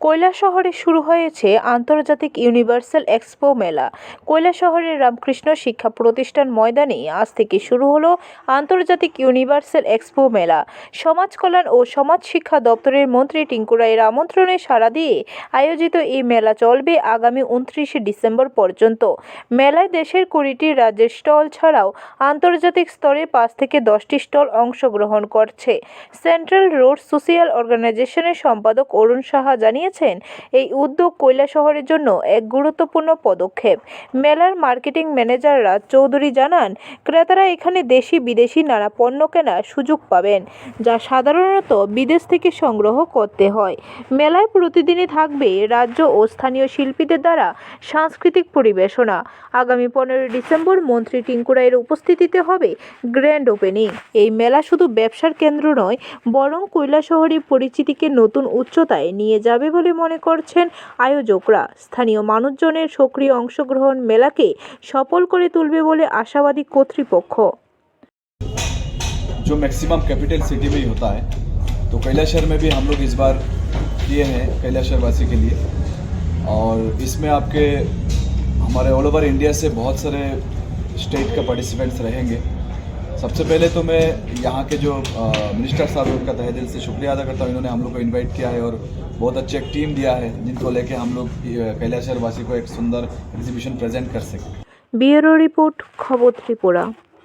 কৈলাসহরে শুরু হয়েছে আন্তর্জাতিক ইউনিভার্সাল এক্সপো মেলা। কৈলা শহরের রামকৃষ্ণ শিক্ষা প্রতিষ্ঠান ময়দানে আজ থেকে শুরু হলো আন্তর্জাতিক ইউনিভার্সাল এক্সপো মেলা। সমাজ কল্যাণ ও সমাজ শিক্ষা দপ্তরের মন্ত্রী টিঙ্কু রায়ের আমন্ত্রণে সাড়া দিয়ে আয়োজিত এই মেলা চলবে আগামী উনত্রিশে ডিসেম্বর পর্যন্ত। মেলায় দেশের কুড়িটি রাজ্যের স্টল ছাড়াও আন্তর্জাতিক স্তরে পাঁচ থেকে দশটি স্টল অংশগ্রহণ করছে। সেন্ট্রাল রোড সোশিয়াল অর্গানাইজেশনের সম্পাদক অরুণ সাহা জানিয়েছেন এই উদ্যোগ কৈলা শহরের জন্য এক গুরুত্বপূর্ণ পদক্ষেপ। মেলার মার্কেটিং ম্যানেজার রাজ চৌধুরী জানান, ক্রেতারা এখানে দেশি বিদেশি নানা পণ্য কেনার সুযোগ পাবেন, যা সাধারণত বিদেশ থেকে সংগ্রহ করতে হয়। মেলায় প্রতিদিনই থাকবে রাজ্য ও স্থানীয় শিল্পীদের দ্বারা সাংস্কৃতিক পরিবেশনা। আগামী পনেরোই ডিসেম্বর মন্ত্রী টিঙ্কু রায়ের উপস্থিতিতে হবে গ্র্যান্ড ওপেনিং। এই মেলা শুধু ব্যবসার কেন্দ্র নয়, বরং কৈলাসহরী পরিচিতিকে নতুন উচ্চতায় নিয়ে যাবে বলে মনে করছেন আয়োজকরা স্থানীয় মানুষজনের সক্রিয় অংশগ্রহণ মেলাকে সফল করে তুলবে বলে আশাবাদী কর্তৃপক্ষ जो मैक्सिमम कैपिटल सिटी में ही होता है तो कैलाशहर में भी हम लोग इस बार किए हैं कैलाशहर वासी के लिए और इसमें आपके हमारे ऑल ओवर इंडिया से बहुत सारे स्टेट के पार्टिसिपेंट्स रहेंगे सबसे पहले तो मैं यहाँ के जो मिनिस्टर साहब उनका तहे दिल से शुक्रिया अदा करता हूँ इन्होंने हम लोग को इनवाइट किया है और बहुत अच्छी एक टीम दिया है जिनको लेके हम लोग कैलाशहर वासी को एक सुंदर एग्जीबिशन प्रेजेंट कर सके ब्यूरो रिपोर्ट खबर त्रिपुरा